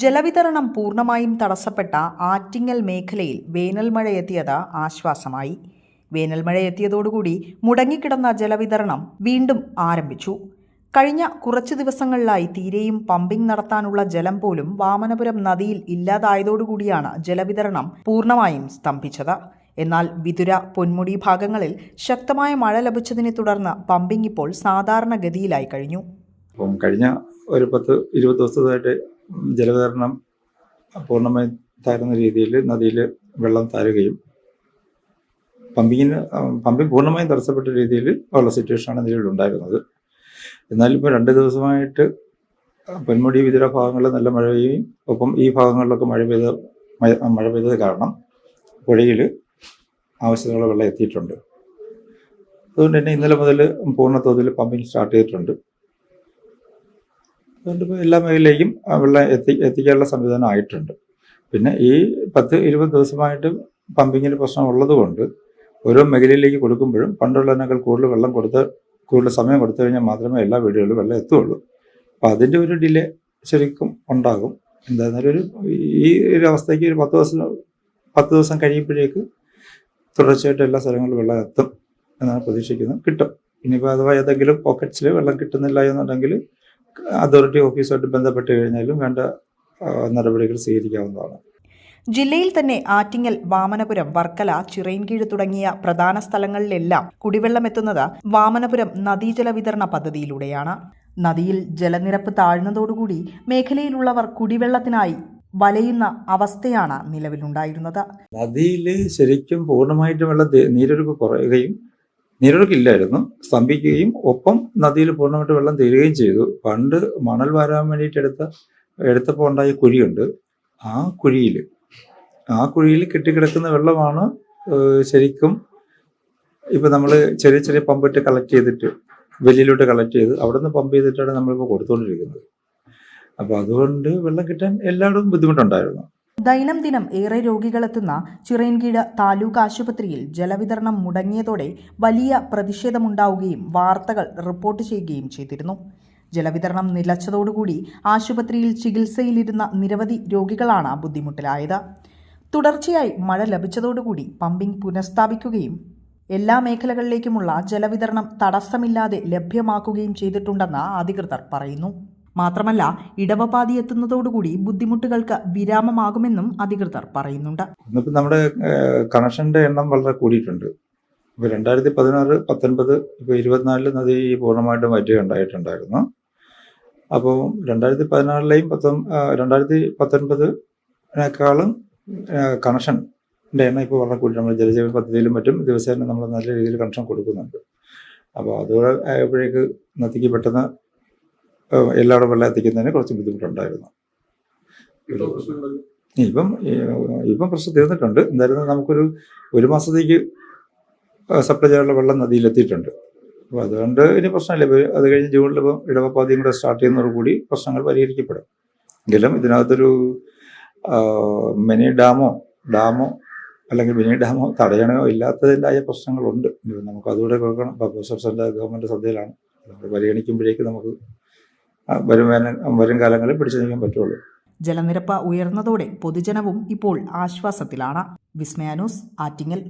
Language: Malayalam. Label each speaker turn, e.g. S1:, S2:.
S1: ജലവിതരണം പൂർണമായും തടസ്സപ്പെട്ട ആറ്റിങ്ങൽ മേഖലയിൽ വേനൽമഴ എത്തിയത് ആശ്വാസമായി. വേനൽമഴ എത്തിയതോടുകൂടി മുടങ്ങിക്കിടന്ന ജലവിതരണം വീണ്ടും ആരംഭിച്ചു. കഴിഞ്ഞ കുറച്ചു ദിവസങ്ങളിലായി തീരെയും പമ്പിംഗ് നടത്താനുള്ള ജലം പോലും വാമനപുരം നദിയിൽ ഇല്ലാതായതോടുകൂടിയാണ് ജലവിതരണം പൂർണമായും സ്തംഭിച്ചത്. എന്നാൽ വിതുര പൊന്മുടി ഭാഗങ്ങളിൽ ശക്തമായ മഴ ലഭിച്ചതിനെ തുടർന്ന് പമ്പിംഗ് ഇപ്പോൾ സാധാരണഗതിയിലായി കഴിഞ്ഞു.
S2: കഴിഞ്ഞ ഒരു പത്ത് ഇരുപത് ദിവസമായിട്ട് ജലവിതരണം പൂർണമായി താരുന്ന രീതിയിൽ നദിയിൽ വെള്ളം താരുകയും പമ്പിങ്ങിന് പമ്പിങ് പൂർണമായും തടസ്സപ്പെട്ട രീതിയിൽ ഉള്ള സിറ്റുവേഷനാണ് നിലവിൽ ഉണ്ടായിരുന്നത്. എന്നാലിപ്പോൾ രണ്ട് ദിവസമായിട്ട് പൊന്മുടി വിതുര ഭാഗങ്ങളിൽ നല്ല മഴ പെയ്യും ഒപ്പം ഈ ഭാഗങ്ങളിലൊക്കെ മഴ പെയ്ത മഴ പെയ്തത് കാരണം പുഴയിൽ ആവശ്യത്തിനുള്ള വെള്ളം എത്തിയിട്ടുണ്ട്. അതുകൊണ്ട് തന്നെ ഇന്നലെ മുതൽ പൂർണ തോതിൽ പമ്പിങ് സ്റ്റാർട്ട് ചെയ്തിട്ടുണ്ട്. അതുകൊണ്ട് എല്ലാ മേഖലയിലേക്കും വെള്ളം എത്തി എത്തിക്കാനുള്ള സംവിധാനം ആയിട്ടുണ്ട്. പിന്നെ ഈ പത്ത് ഇരുപത് ദിവസമായിട്ട് പമ്പിങ്ങിന് പ്രശ്നം ഉള്ളതുകൊണ്ട് ഓരോ മേഖലയിലേക്ക് കൊടുക്കുമ്പോഴും പണ്ടുള്ളതിനേക്കാൾ കൂടുതൽ വെള്ളം കൊടുത്ത് കൂടുതൽ സമയം കൊടുത്തു കഴിഞ്ഞാൽ മാത്രമേ എല്ലാ വീടുകളിലും വെള്ളം എത്തുള്ളൂ. അപ്പോൾ അതിന്റെ ഒരു ഡിലേ ശരിക്കും ഉണ്ടാകും. എന്തായിരുന്നാലും ഒരു ഈ ഒരു അവസ്ഥയ്ക്ക് ഒരു പത്ത് ദിവസം പത്ത് ദിവസം കഴിയുമ്പോഴേക്ക് തുടർച്ചയായിട്ട് എല്ലാ സ്ഥലങ്ങളിലും വെള്ളം എത്തും എന്നാണ് പ്രതീക്ഷിക്കുന്നത്. കിട്ടും. ഇനിയിപ്പോൾ അഥവാ ഏതെങ്കിലും പോക്കറ്റ്സിൽ വെള്ളം കിട്ടുന്നില്ല എന്നുണ്ടെങ്കിൽ അതോറിറ്റി ഓഫീസുമായിട്ട് ബന്ധപ്പെട്ട് കഴിഞ്ഞാലും വേണ്ട നടപടികൾ സ്വീകരിക്കാവുന്നതാണ്.
S1: ജില്ലയിൽ തന്നെ ആറ്റിങ്ങൽ വാമനപുരം വർക്കല ചിറയൻകീഴ് തുടങ്ങിയ പ്രധാന സ്ഥലങ്ങളിലെല്ലാം കുടിവെള്ളം എത്തുന്നത് വാമനപുരം നദീജല വിതരണ പദ്ധതിയിലൂടെയാണ്. നദിയിൽ ജലനിരപ്പ് താഴ്ന്നതോടുകൂടി മേഖലയിലുള്ളവർ കുടിവെള്ളത്തിനായി വലയുന്ന അവസ്ഥയാണ് നിലവിലുണ്ടായിരുന്നത്.
S2: നദിയിൽ ശരിക്കും പൂർണമായിട്ടും വെള്ളം നീരൊഴുക്ക് കുറയുകയും നീരൊഴുക്കില്ലായിരുന്നു സ്തംഭിക്കുകയും ഒപ്പം നദിയിൽ പൂർണമായിട്ട് വെള്ളം തീരുകയും ചെയ്തു. പണ്ട് മണൽ വാരാൻ വേണ്ടിയിട്ട് എടുത്ത എടുത്തപ്പോൾ ഉണ്ടായ കുഴിയുണ്ട്. ആ കുഴിയിൽ ആ കുഴിയിൽ കെട്ടിക്കിടക്കുന്ന വെള്ളമാണ് ശരിക്കും ഇപ്പം നമ്മൾ ചെറിയ ചെറിയ പമ്പിട്ട് കളക്ട് ചെയ്തിട്ട് വെല്ലിലോട്ട് കളക്ട് ചെയ്ത് അവിടെ നിന്ന് പമ്പ് ചെയ്തിട്ടാണ് നമ്മളിപ്പോൾ കൊടുത്തുകൊണ്ടിരിക്കുന്നത് അപ്പോൾ അതുകൊണ്ട് വെള്ളം കിട്ടാൻ എല്ലായിടവും ബുദ്ധിമുട്ടുണ്ടായിരുന്നു.
S1: ദൈനംദിനം ഏറെ രോഗികളെത്തുന്ന ചിറയൻകീഴ് താലൂക്ക് ആശുപത്രിയിൽ ജലവിതരണം മുടങ്ങിയതോടെ വലിയ പ്രതിഷേധമുണ്ടാവുകയും വാർത്തകൾ റിപ്പോർട്ട് ചെയ്യുകയും ചെയ്തിരുന്നു. ജലവിതരണം നിലച്ചതോടുകൂടി ആശുപത്രിയിൽ ചികിത്സയിലിരുന്ന നിരവധി രോഗികളാണ് ബുദ്ധിമുട്ടിലായത്. തുടർച്ചയായി മഴ ലഭിച്ചതോടുകൂടി പമ്പിംഗ് പുനഃസ്ഥാപിക്കുകയും എല്ലാ മേഖലകളിലേക്കുമുള്ള ജലവിതരണം തടസ്സമില്ലാതെ ലഭ്യമാക്കുകയും ചെയ്തിട്ടുണ്ടെന്ന് അധികൃതർ പറയുന്നു. മാത്രമല്ല ഇടവപാതി എത്തുന്നതോടുകൂടി ബുദ്ധിമുട്ടുകൾക്ക് വിരാമമാകുമെന്നും അധികൃതർ പറയുന്നുണ്ട്.
S2: ഇന്നിപ്പോൾ നമ്മുടെ കണക്ഷന്റെ എണ്ണം വളരെ കൂടിയിട്ടുണ്ട്. ഇപ്പോൾ രണ്ടായിരത്തി പതിനാറ് പത്തൊൻപത് ഇപ്പോൾ ഇരുപത്തിനാലിൽ നദി പൂർണമായിട്ടും വറ്റുകയുണ്ടായിട്ടുണ്ടായിരുന്നു അപ്പോൾ രണ്ടായിരത്തി പതിനാറിലെയും പത്തൊ രണ്ടായിരത്തി പത്തൊൻപതിനേക്കാളും കണക്ഷന്റെ എണ്ണം ഇപ്പോൾ വളരെ കൂടി നമ്മൾ ജലജീവൻ പദ്ധതിയിലും മറ്റും ദിവസേന നമ്മൾ നല്ല രീതിയിൽ കണക്ഷൻ കൊടുക്കുന്നുണ്ട്. അപ്പോൾ അതോടെ ആയപ്പോഴേക്ക് നദിക്ക് പെട്ടെന്ന് ആ, എല്ലായിടും വെള്ളം എത്തിക്കുന്നതിന് കുറച്ച് ബുദ്ധിമുട്ടുണ്ടായിരുന്നു. ഇപ്പം ഇപ്പം പ്രശ്നം തീർന്നിട്ടുണ്ട്. എന്തായാലും നമുക്കൊരു ഒരു മാസത്തേക്ക് സപ്ലൈ ചെയ്യാനുള്ള വെള്ളം നദിയിലെത്തിയിട്ടുണ്ട്. അപ്പോൾ അതുകൊണ്ട് ഇനി പ്രശ്നമില്ല. അത് കഴിഞ്ഞ് ജൂണിൽ ഇപ്പം ഇടവപ്പാതിയും കൂടെ സ്റ്റാർട്ട് ചെയ്യുന്നതോടുകൂടി പ്രശ്നങ്ങൾ പരിഹരിക്കപ്പെടും. എങ്കിലും ഇതിനകത്തൊരു മിനി ഡാമോ ഡാമോ അല്ലെങ്കിൽ മിനി ഡാമോ തടയണോ ഇല്ലാത്തതിന്റെതായ പ്രശ്നങ്ങളുണ്ട്. നമുക്ക് അതുകൂടെ കേൾക്കണം പ്രൊഫസർസിന്റെ ഗവൺമെന്റ് ശ്രദ്ധയിലാണ്. പരിഗണിക്കുമ്പോഴേക്ക് നമുക്ക് ആ, വരും വേനൽ വരും കാലങ്ങളിൽ പിടിച്ചു നിൽക്കാൻ പറ്റുള്ളൂ.
S1: ജലനിരപ്പ് ഉയർന്നതോടെ പൊതുജനവും ഇപ്പോൾ ആശ്വാസത്തിലാണ്. വിസ്മയാനൂസ് ആറ്റിങ്ങൽ.